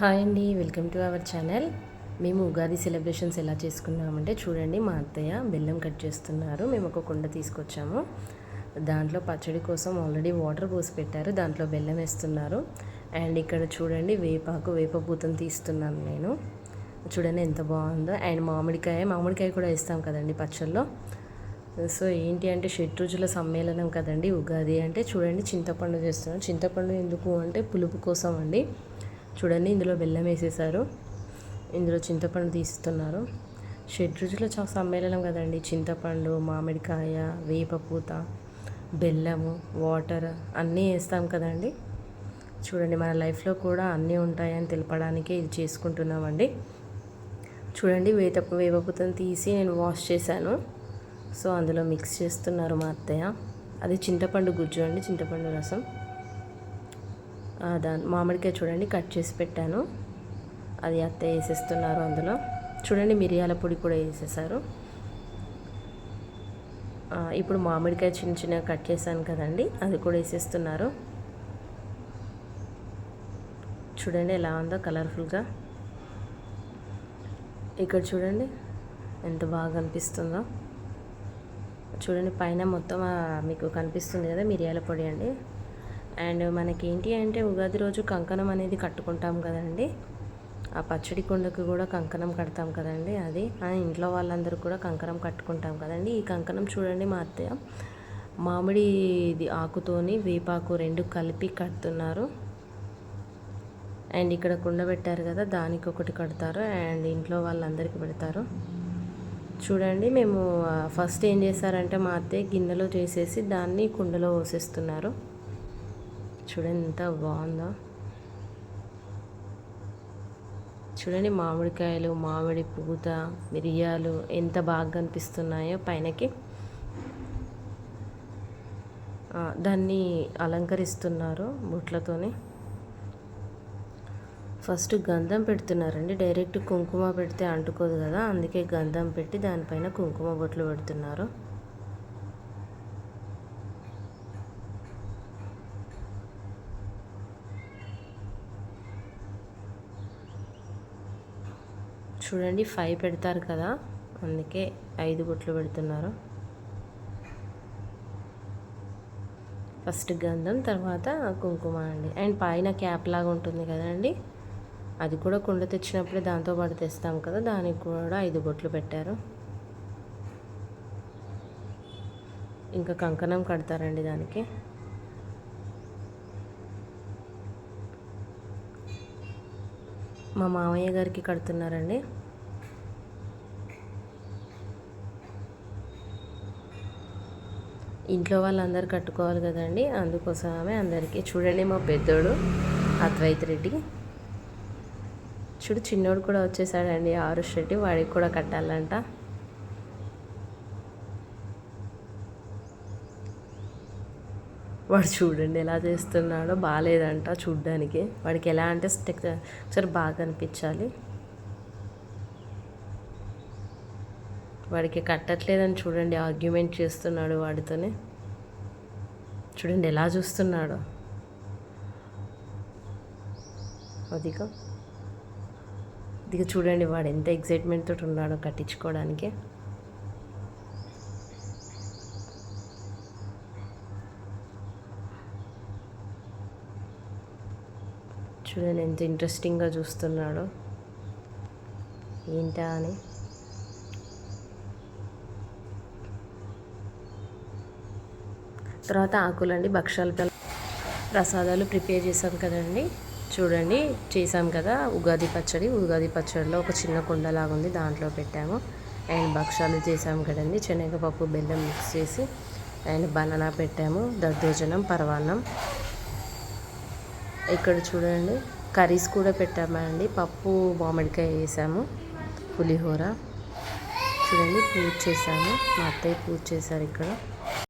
Hi అండి welcome to our channel. మేము Ugadi celebrations ఎలా చేసుకున్నామంటే చూడండి మా అత్తయ్య బెల్లం కట్ చేస్తున్నారు మేము ఒక కుండ తీసుకొచ్చాము. దాంట్లో పచ్చడి కోసం ఆల్రెడీ వాటర్ పోసి పెట్టారు దాంట్లో బెల్లం వేస్తున్నారు. అండ్ ఇక్కడ చూడండి వేపాకు వేపపూతను తీస్తున్నాను నేను. చూడండి ఎంత బాగుందో. అండ్ మామిడికాయ మామిడికాయ కూడా వేస్తాం కదండి పచ్చళ్ళలో సో ఏంటి అంటే షడ్రుచుల సమ్మేళనం కదండి ఉగాది అంటే చూడండి చింతపండు చేస్తున్నాను. చింతపండు ఎందుకు అంటే పులుపు కోసం అండి. చూడండి ఇందులో బెల్లం వేసేసారు. ఇందులో చింతపండు తీస్తున్నారు. షడ్రుచుల చాలా సమ్మేళనం కదండి. చింతపండు మామిడికాయ వేపపూత బెల్లము వాటర్ అన్నీ వేస్తాం కదండి. చూడండి మన లైఫ్లో కూడా అన్నీ ఉంటాయని తెలపడానికే ఇది చేసుకుంటున్నామండి. చూడండి వేత వేపపూతను తీసి నేను వాష్ చేశాను. సో అందులో మిక్స్ చేస్తున్నారు మా అత్తయ్య. అది చింతపండు గుజ్జు అండి చింతపండు రసం. దాని మామిడికాయ చూడండి కట్ చేసి పెట్టాను. అది అత్త వేసేస్తున్నారు అందులో. చూడండి మిరియాల పొడి కూడా వేసేసారు. ఇప్పుడు మామిడికాయ చిన్న చిన్నగా కట్ చేశాను కదండి అది కూడా వేసేస్తున్నారు. చూడండి ఎలా ఉందో కలర్ఫుల్గా. ఇక్కడ చూడండి ఎంత బాగా అనిపిస్తుందో చూడండి పైన మొత్తం మీకు కనిపిస్తుంది కదా మిరియాల పొడి అండి. అండ్ మనకి ఏంటి అంటే ఉగాది రోజు కంకణం అనేది కట్టుకుంటాం కదండి. ఆ పచ్చడి కుండకు కూడా కంకణం కడతాం కదండి అది. ఇంట్లో వాళ్ళందరూ కూడా కంకణం కట్టుకుంటాం కదండి. ఈ కంకణం చూడండి మా అత్తయ్య. మామిడి ఇది ఆకుతోని వేపాకు రెండు కలిపి కడుతున్నారు. అండ్ ఇక్కడ కుండ పెట్టారు కదా దానికి ఒకటి కడతారు అండ్ ఇంట్లో వాళ్ళందరికీ పెడతారు. చూడండి మేము ఫస్ట్ ఏం చేశారంటే మా అత్తయ్య గిన్నెలో చేసేసి దాన్ని కుండలో పోసేస్తున్నారు. చూడండి ఎంత బాగుందో. చూడండి మామిడికాయలు మామిడి పూత మిరియాలు ఎంత బాగా కనిపిస్తున్నాయో పైనకి. దాన్ని అలంకరిస్తున్నారు బుట్లతోని. ఫస్ట్ గంధం పెడుతున్నారండి. డైరెక్ట్ కుంకుమ పెడితే అంటుకోదు కదా అందుకే గంధం పెట్టి దానిపైన కుంకుమ బొట్లు పెడుతున్నారు. చూడండి ఫైవ్ పెడతారు కదా. అందుకే ఐదు బొట్లు పెడుతున్నారు. ఫస్ట్ గంధం తర్వాత కుంకుమ అండి. అండ్ పైన క్యాప్ లాగా ఉంటుంది కదండి. అది కూడా కుండ తెచ్చినప్పుడే దాంతో పాటు తెస్తాం కదా. దానికి కూడా ఐదు బొట్లు పెట్టారు. ఇంకా కంకణం కడతారండి దానికి. మా మామయ్య గారికి కడుతున్నారండి. ఇంట్లో వాళ్ళందరూ కట్టుకోవాలి కదండి. అందుకోసమే అందరికీ చూడండి మా పెద్దోడు అద్వైత్ రెడ్డి. చూడు చిన్నోడు కూడా వచ్చేసాడండి ఆరుష్ రెడ్డి వాడికి కూడా కట్టాలంట. వాడు చూడండి ఎలా చేస్తున్నాడో బాగాలేదంట చూడ్డానికి. వాడికి ఎలా అంటే ఒకసారి బాగా అనిపించాలి. వాడికి కట్టట్లేదని చూడండి ఆర్గ్యుమెంట్ చేస్తున్నాడు వాడితోనే. చూడండి ఎలా చూస్తున్నాడు. అదిగా. ఇదిగా చూడండి వాడు ఎంత ఎగ్జైట్మెంట్ తోటి ఉన్నాడో కట్టించుకోవడానికి. చూడండి ఎంత ఇంట్రెస్టింగ్గా చూస్తున్నాడో. ఏంటా అని. తర్వాత ఆకులండి భక్షాలు ప్రసాదాలు ప్రిపేర్ చేసాం కదండి. చూడండి చేసాం కదా ఉగాది పచ్చడి. ఉగాది పచ్చడిలో ఒక చిన్న కుండలాగా ఉంది దాంట్లో పెట్టాము. అండ్ భక్షాలు చేసాం కదండి శనగపప్పు బెల్లం మిక్స్ చేసి. అండ్ బనానా పెట్టాము దద్దోజనం పరవాన్నం ఇక్కడ చూడండి కర్రీస్ కూడా పెట్టామండి పప్పు మామిడికాయ వేసాము పులిహోర. చూడండి పూజ చేసాము మా అత్తయ్య పూజ చేశారు ఇక్కడ.